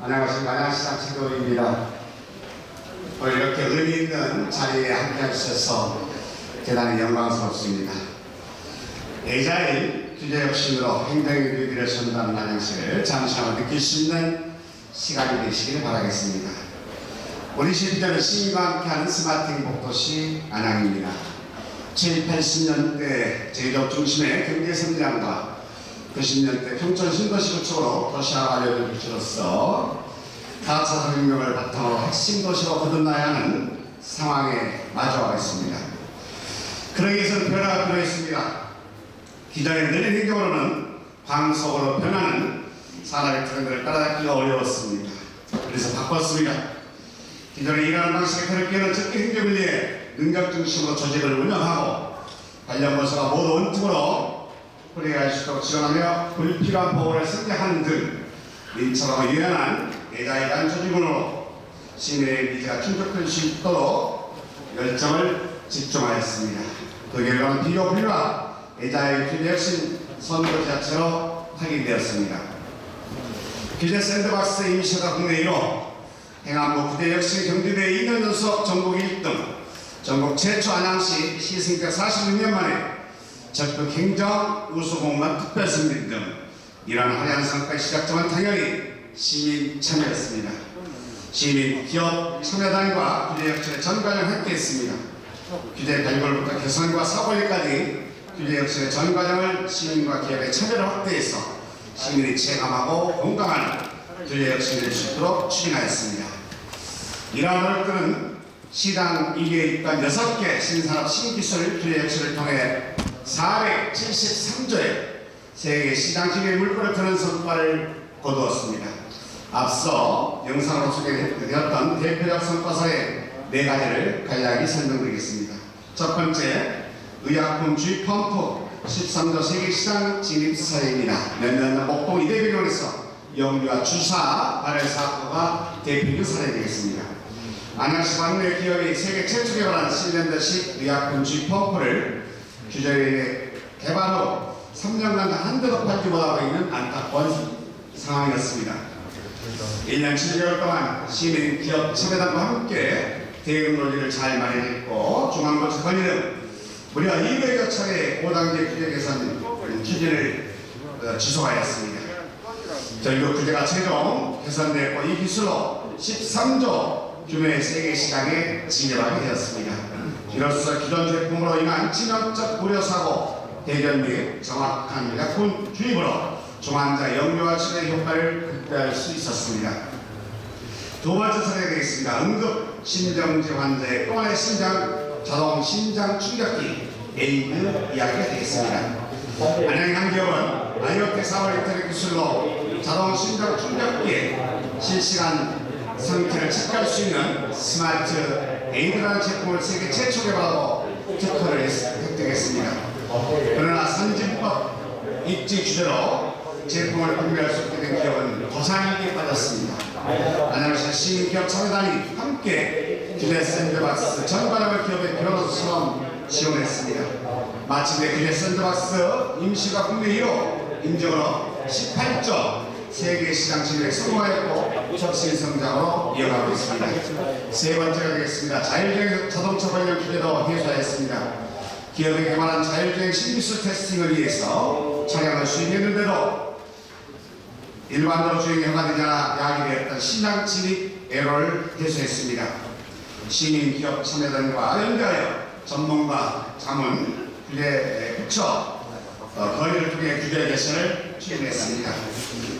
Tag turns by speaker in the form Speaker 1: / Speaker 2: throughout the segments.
Speaker 1: 안녕하십니까. 안양시장 최도입니다. 오늘 이렇게 의미 있는 자리에 함께 해주셔서 대단히 영광스럽습니다. 애자일 규제혁신으로 행정의 묘기를 전달하는 안양시를 잠시 한번 느낄 수 있는 시간이 되시길 바라겠습니다. 우리 시민들은 시민과 함께하는 스마트 행복도시 안양입니다. 7, 80년대 제조업 중심의 경제 성장과 90년대 평촌 신도시 구축으로 도시화 관련을 비추로서 4차 혁명을 바탕으로 핵심 도시로 거듭나야 하는 상황에 마주하고 있습니다. 그러기 위해서는 변화가 필요했습니다. 기존의 느린 행정으로는 광속으로 변하는 산업의 트렌드를 따라잡기가 어려웠습니다. 그래서 바꿨습니다. 기존의 일하는 방식의 그렇게는 적게 행정을 위해 능력 중심으로 조직을 운영하고 관련 부서가 모두 원팀으로 플레이할 수 있도록 지원하며 불필요한 보호를 승계하는 등 민첩하고 유연한 내자이간 조직으로 시민의 니즈가 충족될 수 있도록 열정을 집중하였습니다. 그 결과는 비교 불과 내자의 규제 혁신 선거 자체로 확인되었습니다. 규제 샌드박스 임시가 국내 1호 행안부 부대 혁신 경기대 2년 연속 전국 1등 전국 최초 안양시 시승자 46년 만에 적극 행정 우수공무원 특별승진 등 이러한 화려한 성과의 시작점은 당연히 시민 참여였습니다. 시민, 기업, 참여단과 규제 혁신의 전과를 함께했습니다. 규제 발굴부터 개선과 사고일까지 규제 혁신의 전 과정을 시민과 기업의 참여를 확대해서 시민이 체감하고 공감하는 규제 혁신을 수 있도록 추진하였습니다. 이러한 노력들은 시당 2개 입단 6개 신산업 신기술 규제 혁신을 통해 473조의 세계 시장 기회 물꼬를 트는 성과를 거두었습니다. 앞서 영상으로 소개되었던 대표적 성과사의 네 가지를 간략히 설명드리겠습니다. 첫 번째, 의약품 주입 펌프 13조 세계 시장 진입 사례입니다. 몇년 목동 이대병원에서 영유아 주사 발열 사고가 대표적 사례 되겠습니다. 안양시 관내 기업이 세계 최초 개발한 실린더식 의약품 주입 펌프를 규제에 개발 후 3년간 한 대도 팔지 못하고 있는 안타까운 상황이었습니다. 1년 7개월 동안 시민, 기업, 참여단과 함께 대응 논리를 잘 마련했고 중앙부처 건의는 무려 200여 차례 5단계 규제 개선 추진을 어, 지속하였습니다. 전국 규제가 최종 개선됐고 이 기술로 13조 규모의 세계 시장에 진입하게 되었습니다. 이로써 기존 제품으로 인한 치명적 우려 사고, 대결 및 정확한 약품 주입으로 중환자 영유아 치료 효과를 극대화할 수 있었습니다. 두 번째 사례가 되겠습니다. 응급 심정지 환자의 또 하나의 심장 자동 심장 충격기 에이드 이야기가 되겠습니다. 안양 한 기업은 IoT 사업 인터넷 기술로 자동 심장 충격기에 실시간 상태를 체크할 수 있는 스마트 에이드라는 제품을 세계 최초 개발하고 특허를 획득했습니다. 그러나 선진법 입지 주제로 제품을 판매할 수 없게 된 기업은 도산위기에 빠졌습니다. 안양시 시민기업 참여단이 함께 규제 샌드박스 전 과정을 기업의 변호사 처럼 지원했습니다. 마침내 규제 샌드박스 임시가 국내 1호 인증으로 18조 세계 시장 진입에 성공하였고 혁신 성장으로 이어가고 있습니다. 세 번째가 되겠습니다. 자율주행 자동차 관련 규제도 해소하였습니다. 기업이 개발한 자율주행 신기술 테스팅을 위해서 차량을 수입했는데도 일반도로 주행이 허가되자 야기되었던 시장 진입 에러를 해소했습니다. 시민 기업 참여단과 연대하여 전문가 자문 규제 부처 어, 거리를 통해 규제 개선을 추진했습니다.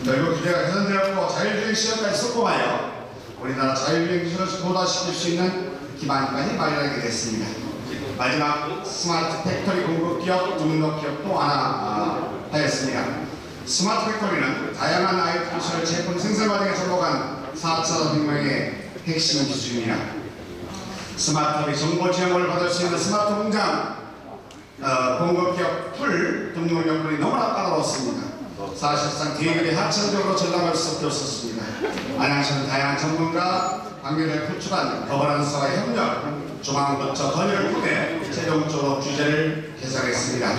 Speaker 1: 결국 규제가 개선되었고 자율주행 시험까지 성공하여 우리나라 자율주행 기술을 보다시킬 수 있는 기반까지 마련하게 됐습니다. 마지막 스마트 팩토리 공급 기업 등록 기업도 하나 아, 하였습니다. 스마트 팩토리는 다양한 IT 기술을 제품 생산 과정에 접목한 4차 혁명의 핵심 기술입니다. 스마트업이 정보 지원을 받을 수 있는 스마트 공장 어, 공급기업 풀 등록 요건이 너무나 까다로웠습니다. 사실상 대결이 하천적으로 전락할 수밖에 없었습니다. 안양시는 다양한 전문가, 관계를 구축한 거버넌스와 협력, 중앙부처 건의를 통해 최종적으로 규제를 개선했습니다.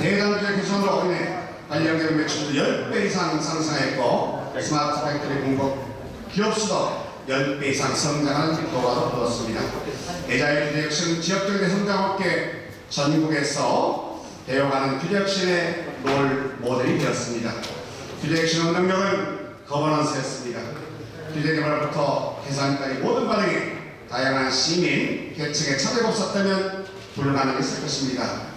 Speaker 1: 대단규제 개선으로 인해 관련 기업 매출도 10배 이상 상승했고 스마트 팩토리 공급 기업 수도 10배 이상 성장하는 효과도 얻었습니다. 대자의 규제혁신 지역적인 성장업계 전국에서 배워가는 규제혁신의 롤 모델이 되었습니다. 규제혁신의 능력은 거버넌스였습니다. 규제 개발부터 계산까지 모든 과정에 다양한 시민, 계층의 참여가 없었다면 불가능했을 것입니다.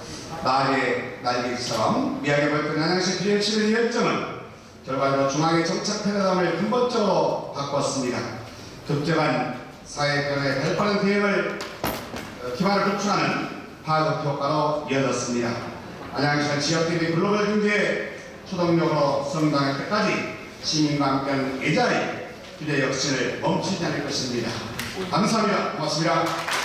Speaker 1: 나의 날개처럼 미하게 벌끈 한양시 규제혁신의 열정은 결과적으로 중앙의 정책 패러다임을 근본적으로 바꿨습니다. 급격한 사회 변화에 발빠른 대응을 어, 기반을 구축하는 파급 효과로 이어졌습니다. 안양시는 지역들이 글로벌 경제의 추동력으로 성장할 때까지 시민과 함께하는 예자의 규제 혁신을 멈추지 않을 것입니다. 감사합니다. 고맙습니다.